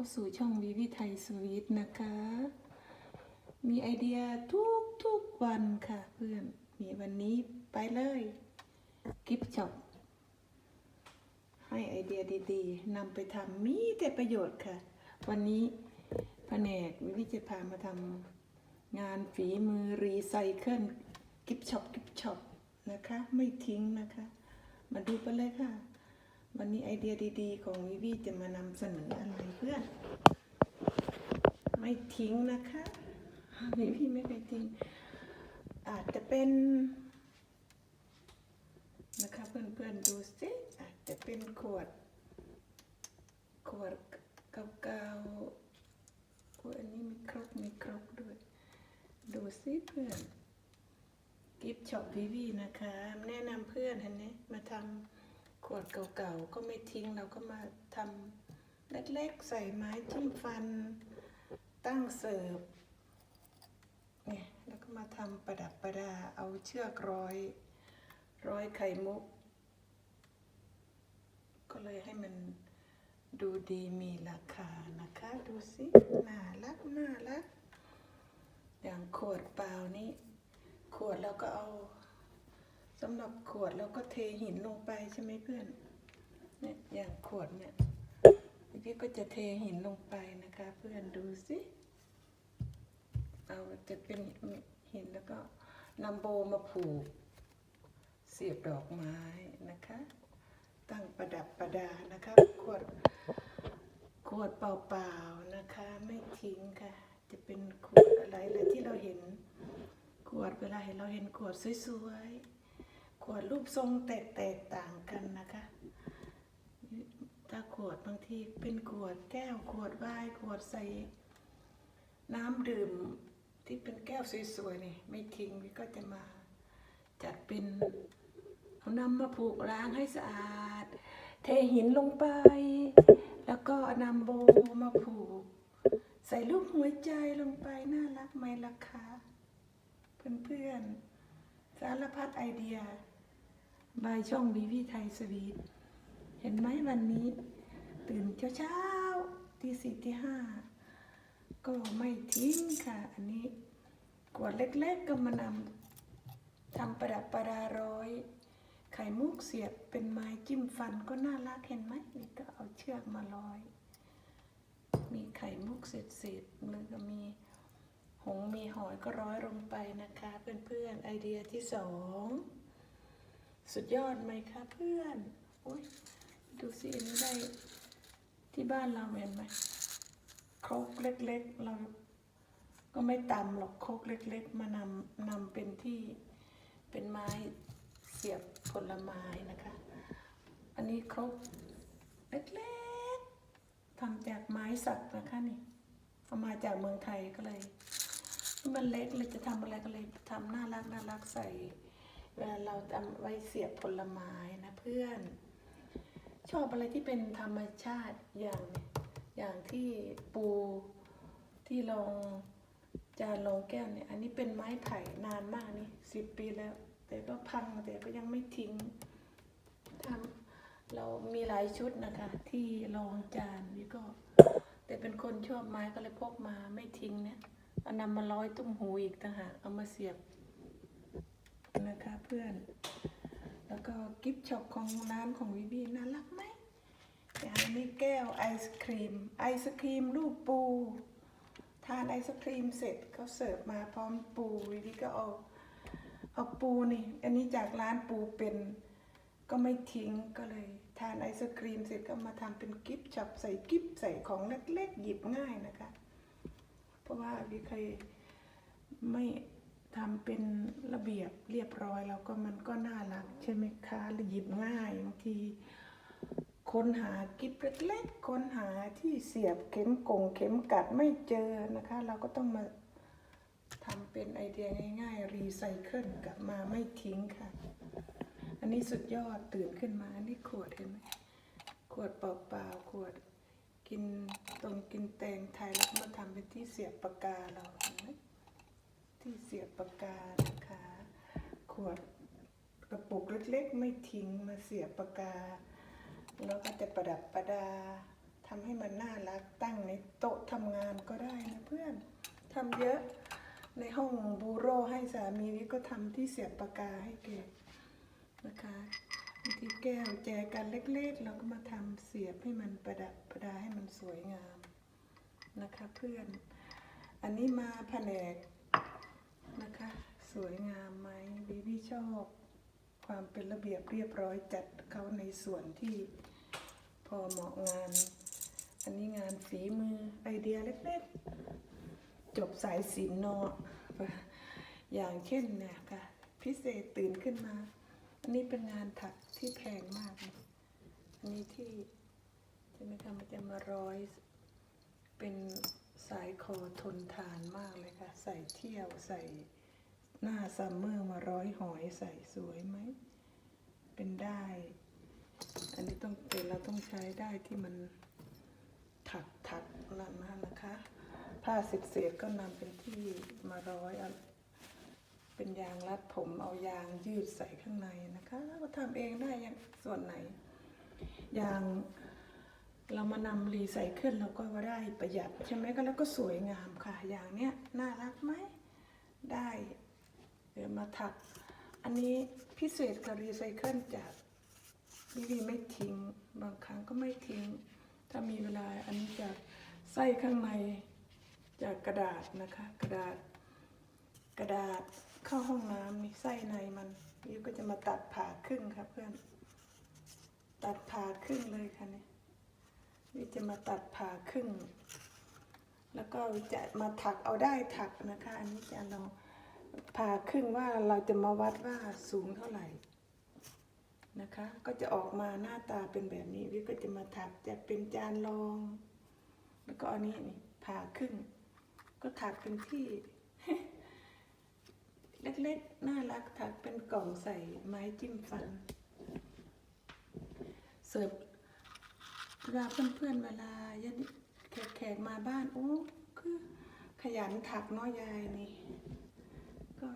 เข้าสู่ช่องวิวิไทยสวีทนะคะ มีไอเดียทุกทุกๆวันค่ะเพื่อน มีวันนี้ไปเลยกิฟช็อปให้ไอเดียดีๆนำไปทำมีแต่ประโยชน์ค่ะ วันนี้แผนกวิวิจะพามาทำงานฝีมือรีไซเคิลกิฟช็อปกิฟช็อปนะคะ ไม่ทิ้งนะคะ มาดูไปเลยค่ะ วันนี้ไอเดียดีๆ ของวิวีจะมานำเสนออะไรเพื่อน ไม่ทิ้งนะคะวิวีไม่เคยทิ้ง อาจจะเป็น นะคะเพื่อนๆดูสิอาจจะเป็นขวด ขวดเก่าๆโอ้อันนี้มีครกมีครกด้วย ดูสิเพื่อนกิฟช็อปวิวีนะคะ แนะนำเพื่อนเห็นไหมมาทำ ขวดเก่าๆก็ไม่ทิ้งเราก็มาทำเล็กๆ ใส่ไม้จิ้มฟัน ตั้งเสิร์ฟเนี่ยแล้วก็มาทำประดับประดาเอาเชือกร้อย ร้อยไข่มุก ก็เลยให้มันดูดีมีราคานะคะ ดูสิน่ารักน่ารักอย่างขวดเปล่านี่ขวดเราก็เอา สำหรับขวดเราก็เทหินลงไปใช่ไหมเพื่อน เนี่ยอย่างขวดเนี่ยพี่ก็จะเทหินลงไปนะคะ เพื่อนดูสิเอาจะเป็นหินแล้วก็นำโบมาผูก เสียบดอกไม้นะคะ ตั้งประดับประดานะคะขวดขวดเปล่าๆนะคะ ไม่ทิ้งค่ะ จะเป็นขวดอะไรเลยที่เราเห็นขวดเวลาเห็นเราเห็นขวดสวยๆ รูปทรงแตกๆต่างกันนะคะถ้าขวดบางทีเป็นขวดแก้วขวดวน์ขวดใส่น้ำดื่มที่เป็นแก้วสวยๆนี่ไม่ทิ้งก็จะมาจัดเป็นเอานำมาผูกล้างให้สะอาด เทหินลงไป แล้วก็นำโบมาผูก ใส่รูปหัวใจลงไป น่ารักไหมล่ะคะเพื่อนๆสารพัดไอเดีย บายช่องวิวีไทยสวีทเห็นไหมวันนี้ ตื่นเช้าๆที่สี่ที่ห้าก็ไม่ทิ้งค่ะ อันนี้ขวดเล็กๆก็มานำทำประดับประดาร้อย ไข่มุกเสียบเป็นไม้จิ้มฟันก็น่ารักเห็นไหมนี่ก็เอาเชือกมาร้อย มีไข่มุกเศษๆแล้วก็มีหงมีหอยก็ร้อยลงไปนะคะ เพื่อนๆไอเดียที่สอง สุดยอดไหมคะเพื่อนโอ้ยดูสิอันนี้ได้ที่บ้านเราเห็นไหมครกเล็กๆเราก็ไม่ตำหรอกครกเล็ก ๆ มานำนำเป็นที่เป็นไม้เสียบผลไม้นะคะ อันนี้ครกเล็กๆทำจากไม้สักนะคะนี่เอามาจากเมืองไทยก็เลย มันเล็กเลยจะทำอะไรก็เลยทำน่ารักน่ารักใส่ เวลาเราทำไว้เสียบผลไม้นะเพื่อน ชอบอะไรที่เป็นธรรมชาติอย่างอย่างที่ปูที่ลงจานลงแก้วเนี่ย อันนี้เป็นไม้ไผ่นานมากนี่สิบปีแล้ว แต่ก็พังแต่ก็ยังไม่ทิ้งทำเรามีหลายชุดนะคะ ที่รองจานนี่ก็ แต่เป็นคนชอบไม้ก็เลยพกมาไม่ทิ้งเนี่ยเอานำมาร้อยตุ้มหูอีกต่างหากเอามาเสียบ นะคะเพื่อน แล้วก็กิฟต์ช็อปของร้านของวิวีน่ารักไหมอย่างนี้แก้วไอศครีม ไอศครีมรูปปู ทานไอศครีมเสร็จเขาเสิร์ฟมาพร้อมปูวิวีก็เอาเอาปูนี่ อันนี้จากร้านปูเป็นก็ไม่ทิ้งก็เลย ทานไอศครีมเสร็จก็มาทำเป็นกิฟต์ช็อปใส่กิฟต์ใส่ของเล็กๆหยิบง่ายนะคะ เพราะว่าวิเคยไม่ ทำเป็นระเบียบเรียบร้อยแล้วก็มันก็น่ารัก ใช่ไหมคะหยิบง่ายบางทีค้นหากิฟเล็กๆค้นหาที่เสียบเข็มกงเข็มกัดไม่เจอนะคะ เราก็ต้องมาทำเป็นไอเดียง่ายๆรีไซเคิลกลับมาไม่ทิ้งค่ะ อันนี้สุดยอดตื่นขึ้นมาอันนี้ขวดเห็นไหมขวดเปล่าๆขวดกินตรงกินแตงไทยแล้วมาทำเป็นที่เสียบปากกาเรา สียบปากกานะคะ ขวดกระปุกเล็กๆ ไม่ทิ้งมาเสียบปากกา แล้วก็จะประดับประดาทำให้มันน่ารักตั้งในโต๊ะทำงานก็ได้นะเพื่อนทำเยอะในห้องบูโรให้สามีวิก็ทำที่เสียบปากกาให้แกนะคะบางทีแก้วแจกันเล็กๆ เราก็มาทำเสียบให้มันประดับประดาให้มันสวยงามนะคะเพื่อน อันนี้มาแผนก นะคะ สวยงามไหมบีบีชอบความเป็นระเบียบเรียบร้อยจัดเขาในส่วนที่พอเหมาะงาน อันนี้งานฝีมือไอเดียเล็กๆ จบสายศิลป์เนอะอย่างเช่นเนี่ยค่ะพิเศษตื่นขึ้นมา อันนี้เป็นงานถักที่แพงมากอันนี้ที่ใช่ไหมคะมันจะมาร้อยเป็น สายคอทนทานมากเลยค่ะ ใส่เที่ยวใส่หน้าซัมเมอร์มาร้อยหอยใส่สวยไหม เป็นได้ อันนี้ต้องเป็นเราต้องใช้ได้ที่มันถักถักนั่นนะนะคะ ผ้าสิบเศษก็นำเป็นที่มาร้อยเอาเป็นยางรัดผมเอายางยืดใส่ข้างในนะคะ ก็ทำเองได้ยังส่วนไหนยาง เรามานำรีไซเคิลเราก็ได้ประหยัดใช่ไหมก็แล้วก็สวยงามค่ะ อย่างเนี้ยน่ารักไหมได้เดี๋ยวมาถัก อันนี้พิเศษกับรีไซเคิลจากวิวีไม่ทิ้ง บางครั้งก็ไม่ทิ้ง ถ้ามีเวลาอันนี้จากไส้ข้างในจากกระดาษนะคะ กระดาษ กระดาษเข้าห้องน้ำมีไส้ในมันวิวก็จะมาตัดผ่าครึ่งค่ะเพื่อนตัดผ่าครึ่งเลยค่ะเนี่ย วิจะมาตัดผ่าครึ่ง แล้วก็จะมาถักเอาได้ถักนะคะ อันนี้จะเราผ่าครึ่งว่าเราจะมาวัดว่าสูงเท่าไหร่นะคะ ก็จะออกมาหน้าตาเป็นแบบนี้ วิก็จะมาถักจะเป็นจานรอง แล้วก็อันนี้นี่ผ่าครึ่ง ก็ถักเป็นที่ เล็กๆ น่ารักถักเป็นกล่องใส่ไม้จิ้มฟัน เสิร์ฟ เวลาเพื่อนๆเวลาญาติแขกมาบ้านโอ้คือขยันถักน้อยายนี่ ก็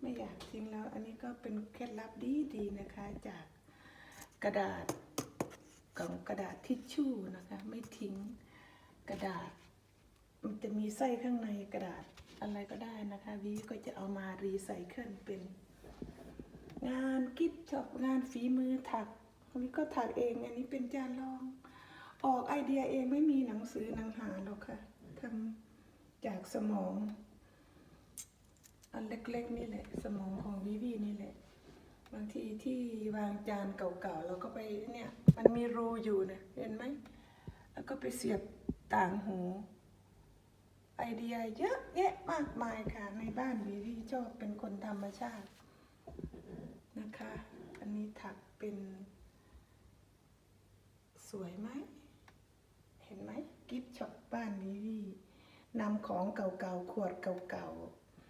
ไม่อยากทิ้งแล้ว อันนี้ก็เป็นเคล็ดลับดีๆนะคะจากกระดาษกล่องกระดาษทิชชู่นะคะ ไม่ทิ้งกระดาษ มันจะมีไส้ข้างในกระดาษอะไรก็ได้นะคะวีก็จะเอามารีไซเคิลเป็น งานกิ๊บชอปงานฝีมือถัก อันนี้ก็ถักเอง อันนี้เป็นจานรอง ออกไอเดียเองไม่มีหนังสือหนังหาหรอกค่ะทำจากสมอง อันเล็กๆนี่แหละ สมองของวิวีนี่แหละ บางทีที่วางจานเก่าๆเราก็ไปเนี่ย มันมีรูอยู่นี่ยเห็นไหม แล้วก็ไปเสียบต่างหูไอเดียเยอะแยะมากมายค่ะในบ้านวิวีชอบเป็นคนธรรมชาตินะคะ อันนี้ถักเป็น วยไหม เห็นไหมกิฟต์ช็อปบ้านวิวีนำของเก่าๆ ขวดเก่า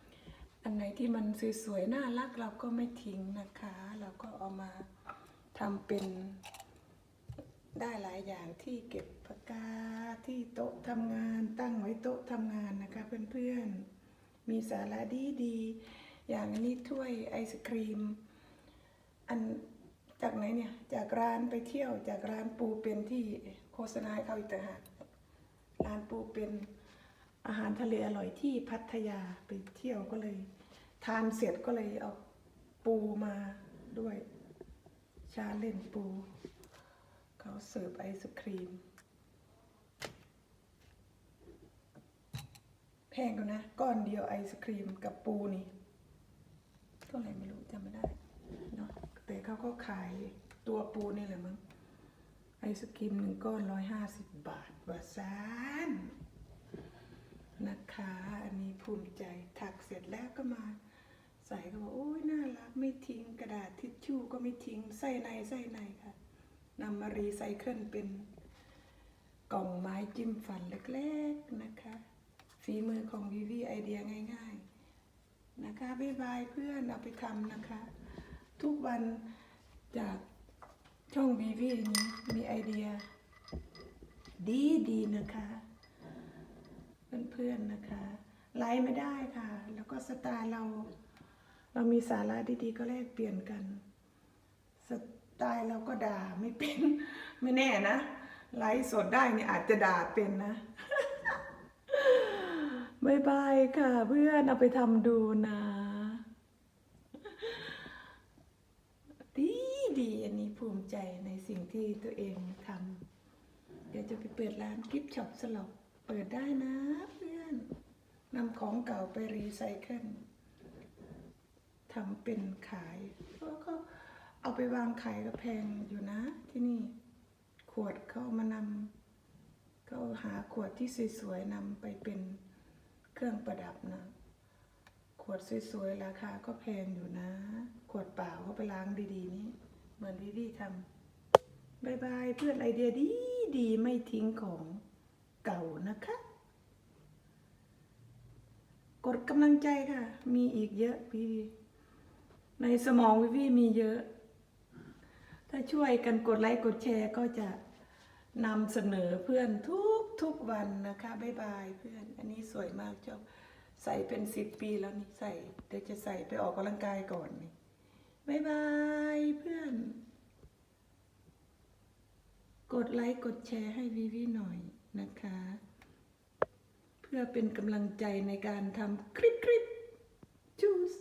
ๆ อันไหนที่มันสวยๆ น่ารักเราก็ไม่ทิ้งนะคะ เราก็เอามาทำเป็นได้หลายอย่างที่เก็บปากกาที่โต๊ะทำงาน ตั้งไว้โต๊ะทำงานนะคะเพื่อนๆ มีสาระดีๆ อย่างอันนี้ถ้วยไอศครีม อัน จากไหนเนี่ย จากร้านไปเที่ยว จากร้านปูเป็นที่โฆษณาเขาอีกต่างหากร้านปูเป็นอาหารทะเลอร่อยที่พัทยาไปเที่ยวก็เลย ทานเสร็จก็เลยเอาปูมาด้วย ชาเล่นปู เขาเสิร์ฟไอศครีม แพงกันนะ ก้อนเดียวไอศครีมกับปูนี่เท่าไหร่ไม่รู้จำไม่ได้ เขาก็ขายตัวปูนี่แหละมั้งไอศครีมหนึ่งก้อนร้อยห้าสิบบาทบาซานนะคะ อันนี้ภูมิใจถักเสร็จแล้วก็มา ใส่ก็บอกโอ้ยน่ารักไม่ทิ้งกระดาษทิชชู่ก็ไม่ทิ้งไส้ในไส้ในค่ะนำมารีไซเคิลเป็นกล่องไม้จิ้มฟันเล็กๆนะคะฝีมือของวิวีไอเดียง่าย ๆ นะคะบ๊ายบายเพื่อนเอาไปทำนะคะ ทุกวันจากช่องวีวีนี้มีไอเดีย ดีดีๆนะคะ เพื่อนๆนะคะไลฟ์ไม่ได้ค่ะ แล้วก็สไตล์เรา เรามีสาระดีๆ ก็แลกเปลี่ยนกัน สไตล์เราก็ด่าไม่เป็นไม่แน่นะไลฟ์สดได้เนี่ยอาจจะด่าเป็นนะบายบายค่ะเพื่อนเอาไปทำดูนะ ดีอันนี้ภูมิใจในสิ่งที่ตัวเองทำเดี๋ยวจะไปเปิดร้านกิฟช็อปสลับเปิดได้นะเพื่อนนำของเก่าไปรีไซเคิลทำเป็นขายแล้วก็เอาไปวางขายก็แพงอยู่นะที่นี่ ขวดเขามานำเขาหาขวดที่สวยๆนำไปเป็นเครื่องประดับนะขวดสวยๆ ราคาก็แพงอยู่นะ ขวดเปล่าเขาไปล้างดีๆนี่ มือนที่ดีทำบายบายเพื่อนไอเดียดีดีไม่ทิ้งของเก่านะคะ กดกำลังใจค่ะ มีอีกเยอะพี่ในสมองวิวีมีเยอะ ถ้าช่วยกันกดไลค์กดแชร์ก็จะนำเสนอเพื่อนทุกทุกวันนะคะบายบายเพื่อน อันนี้สวยมากชอบใส่เป็นสิบปีแล้วนี่ใส่ เดี๋ยวจะใส่ไปออกกำลังกายก่อนนี่ บายบายเพื่อน กดไลค์กดแชร์ให้วิวิหน่อยนะคะ เพื่อเป็นกำลังใจในการทำคลิปคลิปชูส